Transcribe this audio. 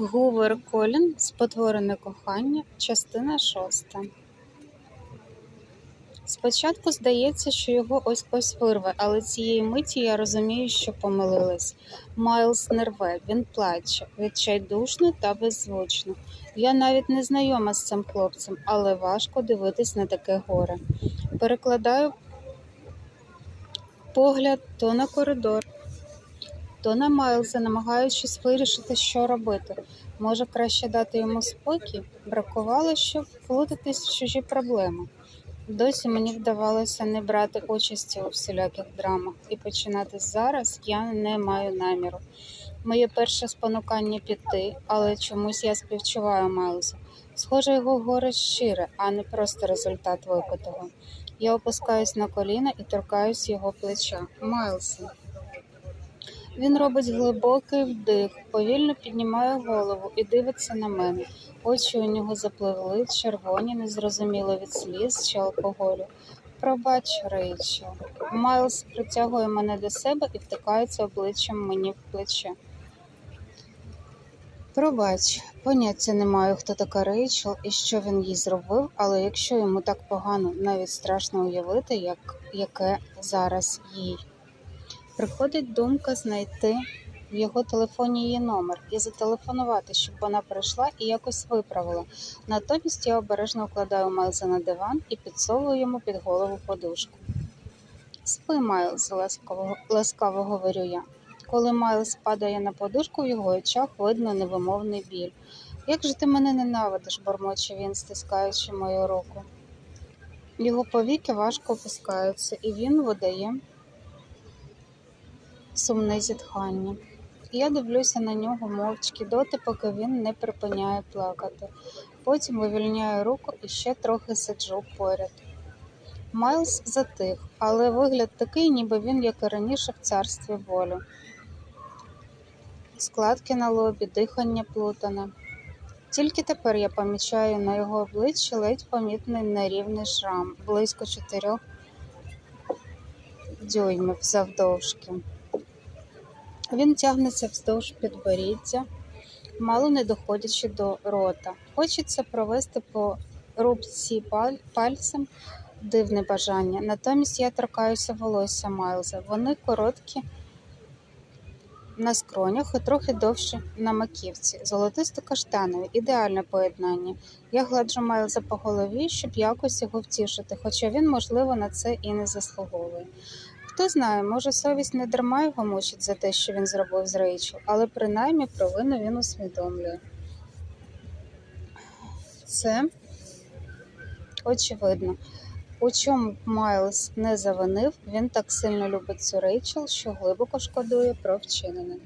Гувер Колін Спотворене кохання, частина шоста. Спочатку здається, що його ось ось вирве, але цієї миті я розумію, що помилилась. Майлз не рве, він плаче, відчайдушно та беззвучно. Я навіть не знайома з цим хлопцем, але важко дивитись на таке горе. Перекладаю погляд то на коридор, то на Майлза, намагаючись вирішити, що робити. Може, краще дати йому спокій? Бракувало, щоб вплутатись в чужі проблеми. Досі мені вдавалося не брати участі у всіляких драмах, і починати зараз я не маю наміру. Моє перше спонукання піти, але чомусь я співчуваю Майлзу. Схоже, його горе щире, а не просто результат випитого. Я опускаюсь на коліна і торкаюсь його плеча. Майлз. Він робить глибокий вдих, повільно піднімає голову і дивиться на мене. Очі у нього запливли, червоні, незрозуміло від сліз чи алкоголю. Пробач, Рейчел. Майлз притягує мене до себе і втикається обличчям мені в плече. Пробач, поняття не маю, хто така Рейчел і що він їй зробив, але якщо йому так погано, навіть страшно уявити, як, яке зараз їй. Приходить думка знайти в його телефоні її номер і зателефонувати, щоб вона прийшла і якось виправила. Натомість я обережно вкладаю Майлза на диван і підсовую йому під голову подушку. Спи, Майлз, ласкаво, ласкаво говорю я. Коли Майлз падає на подушку, в його очах видно невимовний біль. Як же ти мене ненавидиш, бормоче він, стискаючи мою руку. Його повіки важко опускаються, і він видає сумне зітхання. Я дивлюся на нього мовчки доти, поки він не припиняє плакати. Потім вивільняю руку і ще трохи сиджу поряд. Майлз затих, але вигляд такий, ніби він, як і раніше, в царстві болю. Складки на лобі, дихання плутане. Тільки тепер я помічаю на його обличчі ледь помітний нерівний шрам, близько чотирьох дюймів завдовжки. Він тягнеться вздовж підборіддя, мало не доходячи до рота. Хочеться провести по рубці пальцем дивне бажання. Натомість я торкаюся волосся Майлза. Вони короткі на скронях і трохи довші на маківці. Золотисто-каштанові, ідеальне поєднання. Я гладжу Майлза по голові, щоб якось його втішити, хоча він, можливо, на це і не заслуговує. Хто знає, може, совість не дарма його мучить за те, що він зробив з Рейчел, але принаймні провину він усвідомлює. Це очевидно. У чому Майлз не завинив, він так сильно любить цю Рейчел, що глибоко шкодує про вчинене.